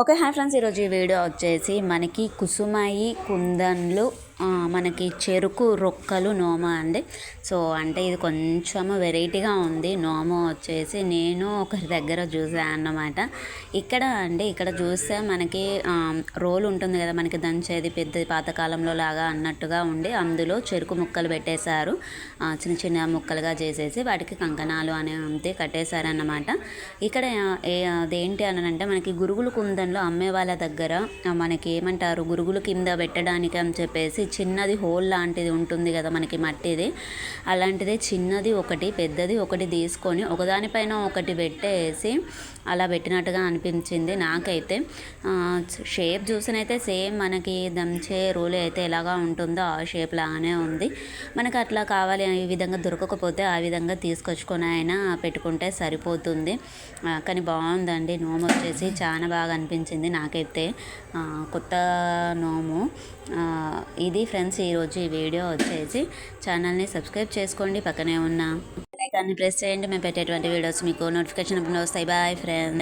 Okay hi friends. ఈరోజు ఈ video వచ్చేసి మనకి కుసుమాయి కుందన్లు మనకి చెరుకు రొక్కలు నోమ అండి. సో అంటే ఇది కొంచెం వెరైటీగా ఉంది. నోమ వచ్చేసి నేను ఒకరి దగ్గర చూసాను అన్నమాట. ఇక్కడ అండి ఇక్కడ చూస్తే మనకి ఆ, రోల్ ఉంటుంది కదా మనకి దంచేది పెద్ద పాతకాలంలో లాగా అన్నట్టుగా ఉండి అందులో చెరుకు ముక్కలు పెట్టేశారు. ఆ, చిన్న చిన్న ముక్కలుగా చేసేసి వాటికి కంకణాలు అనే అంతే కట్టేశారన్నమాట. ఇక్కడ ఏ అదేంటి అని అంటే మనకి గురుగులు కుందంలో అమ్మే వాళ్ళ దగ్గర మనకి ఏమంటారు గురుగులు కింద పెట్టడానికి అని చెప్పేసి చిన్నది హోల్ లాంటిది ఉంటుంది కదా మనకి మట్టిది. అలాంటిదే చిన్నది ఒకటి పెద్దది ఒకటి తీసుకొని ఒకదానిపైన ఒకటి పెట్టేసి అలా పెట్టినట్టుగా అనిపించింది నాకైతే. షేప్ చూసినైతే సేమ్ మనకి దంచే రోలు అయితే ఎలాగా ఉంటుందో ఆ షేప్ లాగానే ఉంది. మనకు అట్లా కావాలి ఈ విధంగా దొరకకపోతే ఆ విధంగా తీసుకొచ్చుకొని అయినా పెట్టుకుంటే సరిపోతుంది. కానీ బాగుందండి నోము వచ్చేసి చాలా బాగా అనిపించింది నాకైతే. కొత్త నోము. ఇది ఇది ఫ్రెండ్స్ ఈరోజు ఈ వీడియో వచ్చేసి ఛానల్ని సబ్స్క్రైబ్ చేసుకోండి. పక్కనే ఉన్న దాన్ని ప్రెస్ చేయండి. మేము పెట్టేటువంటి వీడియోస్ మీకు నోటిఫికేషన్ వస్తాయి. Bye friends